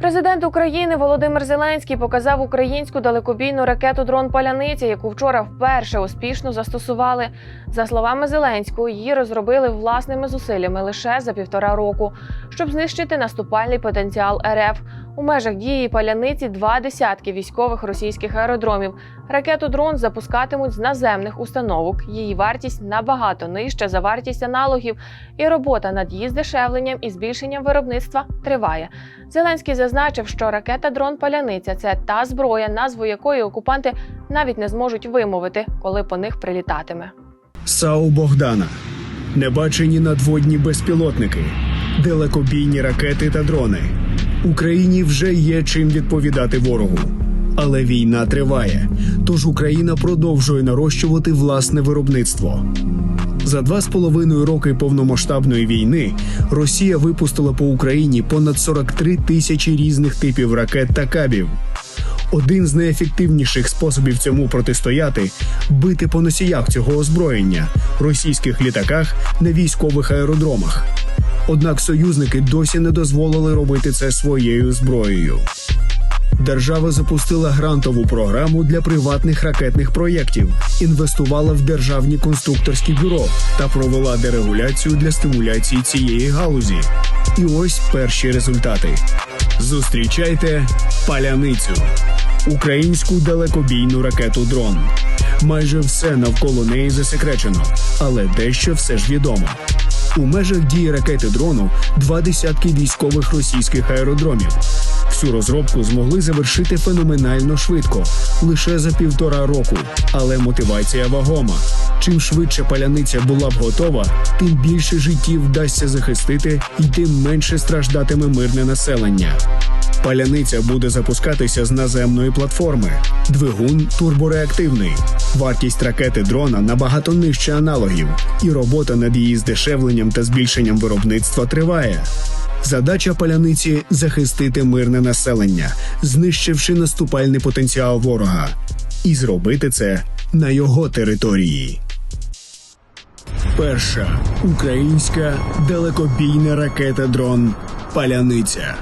Президент України Володимир Зеленський показав українську далекобійну ракету дрон Паляниця, яку вчора вперше успішно застосували. За словами Зеленського, її розробили власними зусиллями лише за півтора року, щоб знищити наступальний потенціал РФ. У межах дії паляниці два десятки військових російських аеродромів. Ракету дрон запускатимуть з наземних установок. Її вартість набагато нижча за вартість аналогів, і робота над її здешевленням і збільшенням виробництва триває. Зеленський зазначив, що ракета дрон Паляниця це та зброя, назву якої окупанти навіть не зможуть вимовити, коли по них прилітатиме. САУ Богдана. Небачені надводні безпілотники, далекобійні ракети та дрони. Україні вже є чим відповідати ворогу. Але війна триває, тож Україна продовжує нарощувати власне виробництво. За два з половиною роки повномасштабної війни Росія випустила по Україні понад 43 тисячі різних типів ракет та кабів. Один з найефективніших способів цьому протистояти бити по носіях цього озброєння російських літаках на військових аеродромах. Однак союзники досі не дозволили робити це своєю зброєю. Держава запустила грантову програму для приватних ракетних проєктів, інвестувала в державні конструкторські бюро та провела дерегуляцію для стимуляції цієї галузі. І ось перші результати. Зустрічайте паляницю, українську далекобійну ракету дрон. Майже все навколо неї засекречено, але дещо все ж відомо. У межах дії ракети дрону два десятки військових російських аеродромів. Всю розробку змогли завершити феноменально швидко, лише за півтора року. Але мотивація вагома. Чим швидше паляниця була б готова, тим більше життів вдасться захистити, і тим менше страждатиме мирне населення. Паляниця буде запускатися з наземної платформи. Двигун турбореактивний. Вартість ракети дрона набагато нижче аналогів, і робота над її здешевленням та збільшенням виробництва триває. Задача паляниці захистити мирне населення, знищивши наступальний потенціал ворога, і зробити це на його території. Перша українська далекобійна ракета дрон Паляниця.